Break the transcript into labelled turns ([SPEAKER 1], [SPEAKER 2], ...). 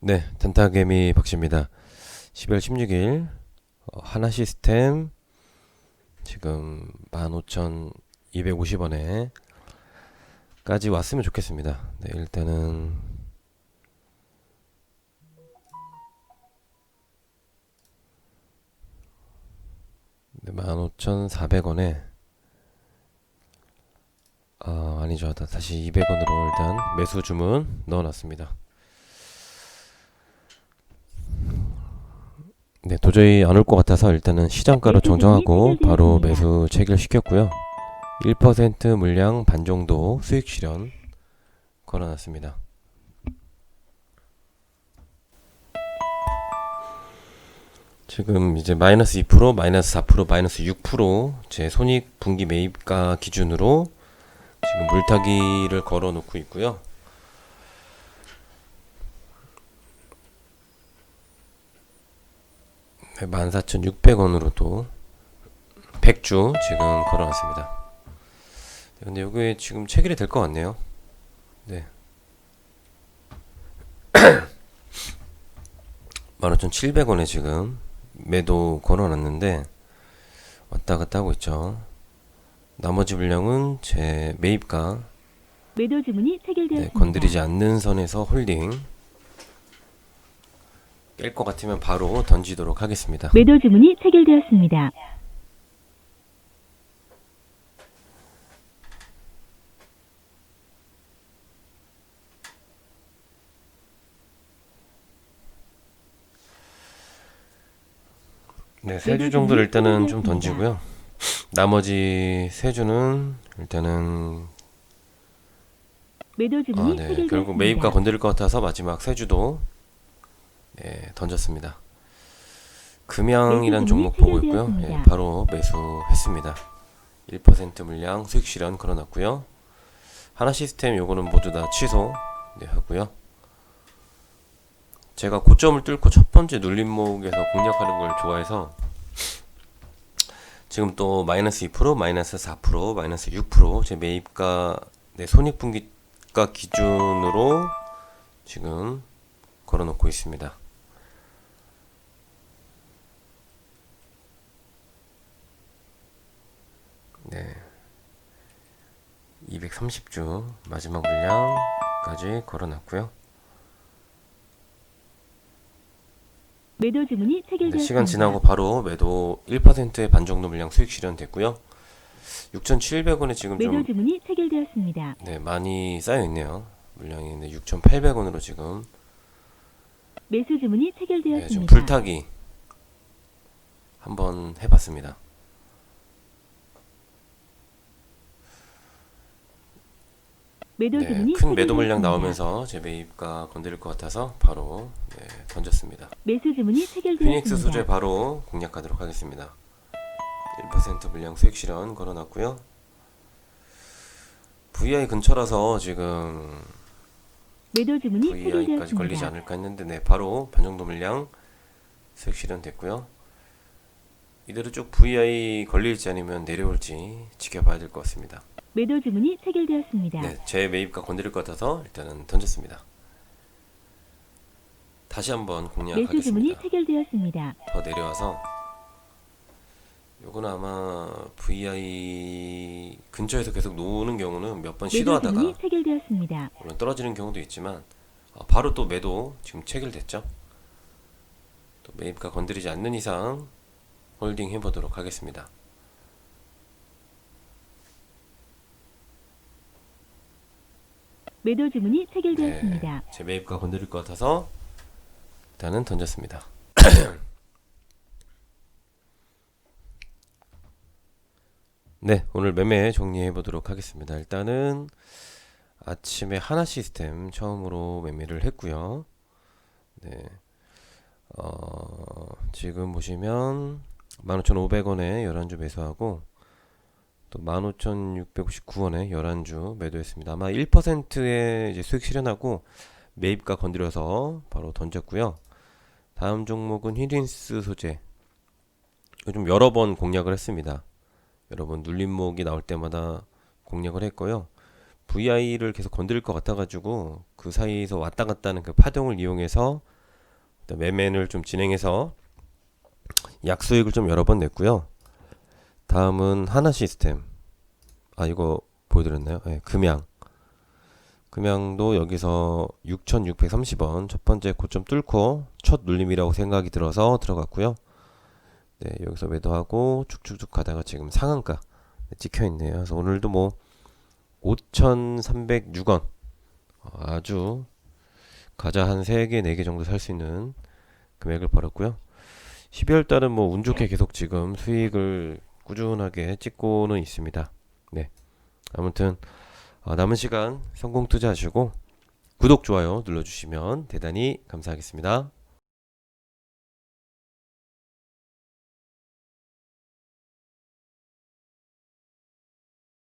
[SPEAKER 1] 네, 덴타개미 박씨입니다. 12월 16일 어, 하나 시스템 지금 15,250원에 까지 왔으면 좋겠습니다. 네, 일단은 네, 15,400원에 아, 아니죠. 다- 다시 200원으로 일단 매수 주문 넣어놨습니다. 네, 도저히 안 올 것 같아서 일단은 시장가로
[SPEAKER 2] 주문이
[SPEAKER 1] 정정하고 바로
[SPEAKER 2] 체결되었습니다.
[SPEAKER 1] 매수 체결시켰고요. 1% 물량 반 정도 수익 실현 걸어놨습니다. 지금 이제 마이너스 2%, 마이너스 4%, 마이너스 6%제 손익 분기 매입가 기준으로 지금 물타기를 걸어 놓고 있고요. 14,600원으로 또 100주 지금 걸어놨습니다. 네, 근데 여기 지금 체결이 될 것 같네요. 네. 15,700원에 지금 매도 걸어놨는데 왔다 갔다 하고 있죠. 나머지 물량은 제 매입가
[SPEAKER 2] 매도 주문이
[SPEAKER 1] 네,
[SPEAKER 2] 체결되었습니다.
[SPEAKER 1] 건드리지 않는 선에서 홀딩 깰 것 같으면 바로 던지도록 하겠습니다.
[SPEAKER 2] 매도 주문이 체결되었습니다.
[SPEAKER 1] 네, 세 주 정도를 일단은 좀 던지고요. 나머지 세 주는 일단은
[SPEAKER 2] 매도
[SPEAKER 1] 아,
[SPEAKER 2] 주문이
[SPEAKER 1] 네,
[SPEAKER 2] 체결되었습니다.
[SPEAKER 1] 결국 매입가 건드릴 것 같아서 마지막 세 주도 네, 던졌습니다.
[SPEAKER 2] 매수
[SPEAKER 1] 종목 보고 있고요. 예, 바로 매수했습니다. 1% 물량 수익 실현 걸어놨고요. 하나 시스템 요거는 모두 다 취소 네, 하고요. 제가 고점을 뚫고 첫 번째 눌림목에서 공략하는 걸 좋아해서 지금 또 마이너스 2%, 마이너스 4%, 마이너스 6%제 매입가 네, 손익분기가 기준으로 지금 걸어놓고 있습니다. 네. 230주 마지막 물량까지 걸어놨고요.
[SPEAKER 2] 매도 주문이
[SPEAKER 1] 네,
[SPEAKER 2] 체결되었습니다.
[SPEAKER 1] 시간 지나고 바로 매도 1%의 반 정도 물량 수익 실현됐고요. 6,700원에 지금
[SPEAKER 2] 매도
[SPEAKER 1] 좀
[SPEAKER 2] 주문이 체결되었습니다.
[SPEAKER 1] 네, 많이 쌓여 있네요. 물량이 네, 6,800원으로 지금
[SPEAKER 2] 매수 주문이
[SPEAKER 1] 네, 지금
[SPEAKER 2] 체결되었습니다.
[SPEAKER 1] 불타기 한번 해봤습니다.
[SPEAKER 2] 매도
[SPEAKER 1] 네,
[SPEAKER 2] 주문이
[SPEAKER 1] 큰 매도 물량. 나오면서 제 매입가 건드릴 것 같아서 바로 네, 던졌습니다.
[SPEAKER 2] 매수 주문이 체결되었습니다.
[SPEAKER 1] 피닉스 소재 바로 공략하도록 하겠습니다. 1% 물량 수익 실현 걸어놨고요. VI 근처라서 지금
[SPEAKER 2] 매도 주문이
[SPEAKER 1] VI까지 걸리지
[SPEAKER 2] 체결되었습니다.
[SPEAKER 1] 않을까 했는데 네, 바로 반 정도 물량 수익 실현 됐고요. 이대로 쭉 VI 걸릴지 아니면 내려올지 지켜봐야 될 것 같습니다.
[SPEAKER 2] 매도 주문이 체결되었습니다.
[SPEAKER 1] 네, 제 매입가 건드릴 것 같아서 일단은 던졌습니다. 다시 한번
[SPEAKER 2] 매수 주문이
[SPEAKER 1] 공략하겠습니다.
[SPEAKER 2] 체결되었습니다.
[SPEAKER 1] 더 내려와서 요거는 아마 VI 근처에서 계속 노는 경우는 몇 번 시도하다가
[SPEAKER 2] 체결되었습니다.
[SPEAKER 1] 물론 떨어지는 경우도 있지만 어, 바로 또 매도 지금 체결됐죠. 또 매입가 건드리지 않는 이상 홀딩 해보도록 하겠습니다.
[SPEAKER 2] 매도 주문이
[SPEAKER 1] 네,
[SPEAKER 2] 체결되었습니다.
[SPEAKER 1] 제 매입가 건드릴 것 같아서 일단은 던졌습니다. 네, 오늘 매매 정리해 보도록 하겠습니다. 일단은 아침에 하나 시스템 처음으로 매매를 했고요. 네, 어, 지금 보시면 15,500원에 11주 매수하고 또 15,659원에 11주 매도했습니다. 아마 1%의 이제 수익 실현하고 매입가 건드려서 바로 던졌고요. 다음 종목은 히린스 소재. 좀 여러 번 공략을 했습니다. 여러 번 눌림목이 나올 때마다 공략을 했고요. VI를 계속 건드릴 것 같아가지고 그 사이에서 왔다 갔다 하는 그 파동을 이용해서 매매를 좀 진행해서 약수익을 좀 여러 번 냈고요. 다음은 하나 시스템. 아 이거 보여드렸나요? 네, 금양. 금양도 여기서 6,630원 첫 번째 고점 뚫고 첫 눌림이라고 생각이 들어서 들어갔고요. 네, 여기서 매도하고 쭉쭉쭉 가다가 지금 상한가 찍혀 있네요. 그래서 오늘도 뭐 5,306원 아주 과자 한 3개, 4개 정도 살 수 있는 금액을 벌었고요. 12월 달은 뭐 운 좋게 계속 지금 수익을 꾸준하게 찍고는 있습니다. 네. 아무튼 어, 남은 시간 성공 투자하시고 구독, 좋아요 눌러주시면 대단히 감사하겠습니다.